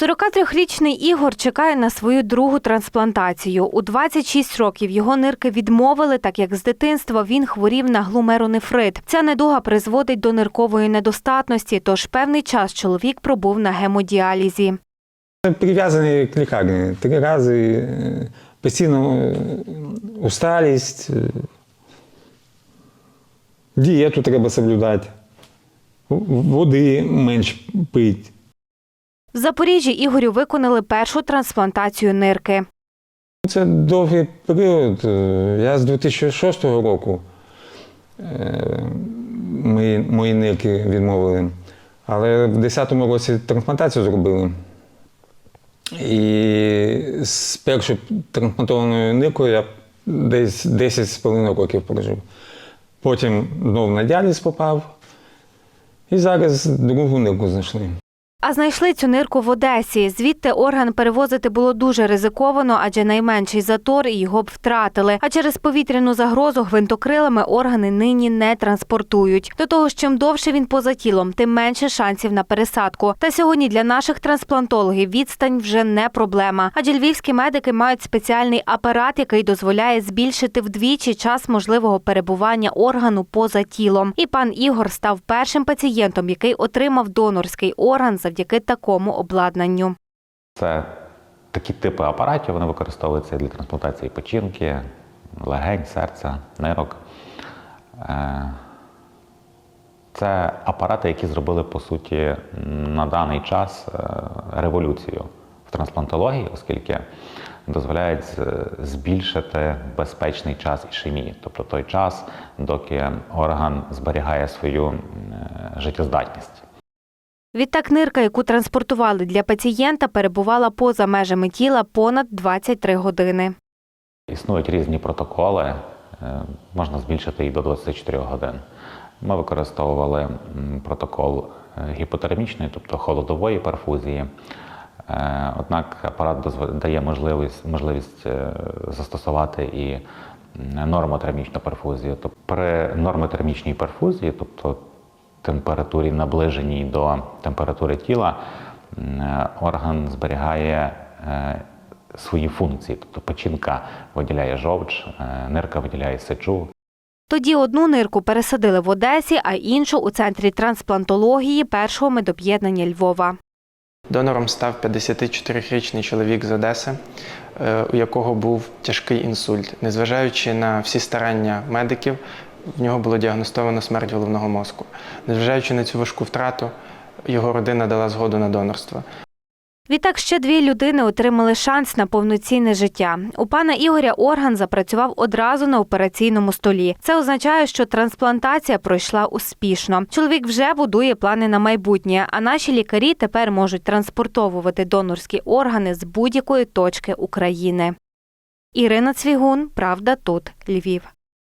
43-річний Ігор чекає на свою другу трансплантацію. У 26 років його нирки відмовили, так як з дитинства він хворів на глумеронефрит. Ця недуга призводить до ниркової недостатності, тож певний час чоловік пробув на гемодіалізі. Прив'язаний к лікарні три рази, е, постійно е, усталість, е, дієту треба соблюдати, води менш пити. В Запоріжжі Ігорю виконали першу трансплантацію нирки. Це довгий період. Е, Я з 2006 року е, мої, мої нирки відмовили, але в 2010 році трансплантацію зробили. І з першою трансплантованою ниркою я десь 10,5 років прожив. Потім знову на діаліз попав, і зараз другу нирку знайшли. А знайшли цю нирку в Одесі. Звідти орган перевозити було дуже ризиковано, адже найменший затор і його б втратили. А через повітряну загрозу гвинтокрилами органи нині не транспортують. До того ж, чим довше він поза тілом, тим менше шансів на пересадку. Та сьогодні для наших трансплантологів відстань вже не проблема. Адже львівські медики мають спеціальний апарат, який дозволяє збільшити вдвічі час можливого перебування органу поза тілом. І пан Ігор став першим пацієнтом, який отримав донорський орган завдяки такому обладнанню. Це такі типи апаратів, вони використовуються для трансплантації печінки, легень, серця, нирок. Е, Це апарати, які зробили, по суті, на даний час е, революцію в трансплантології, оскільки дозволяють збільшити безпечний час ішемії, тобто той час, доки орган зберігає свою е, життєздатність. Відтак нирка, яку транспортували для пацієнта, перебувала поза межами тіла понад 23 години. Існують різні протоколи, е, можна збільшити і до 24 годин. Ми використовували протокол е, гіпотермічної, тобто холодової перфузії. Е, Однак апарат дає можливість, можливість застосувати і нормотермічну перфузію. Тобто при нормотермічній перфузії, тобто температурі наближеній до температури тіла, е, орган зберігає е, свої функції. Тобто печінка виділяє жовч, е, нирка виділяє сечу. Тоді одну нирку пересадили в Одесі, а іншу у центрі трансплантології першого медоб'єднання Львова. Донором став 54-річний чоловік з Одеси, у якого був тяжкий інсульт. Незважаючи на всі старання медиків, в нього було діагностовано смерть головного мозку. Незважаючи на цю важку втрату, його родина дала згоду на донорство. Відтак ще дві людини отримали шанс на повноцінне життя. У пана Ігоря орган запрацював одразу на операційному столі. Це означає, що трансплантація пройшла успішно. Чоловік вже будує плани на майбутнє, а наші лікарі тепер можуть транспортовувати донорські органи з будь-якої точки України. Ірина Цвігун, Правда, тут Львів.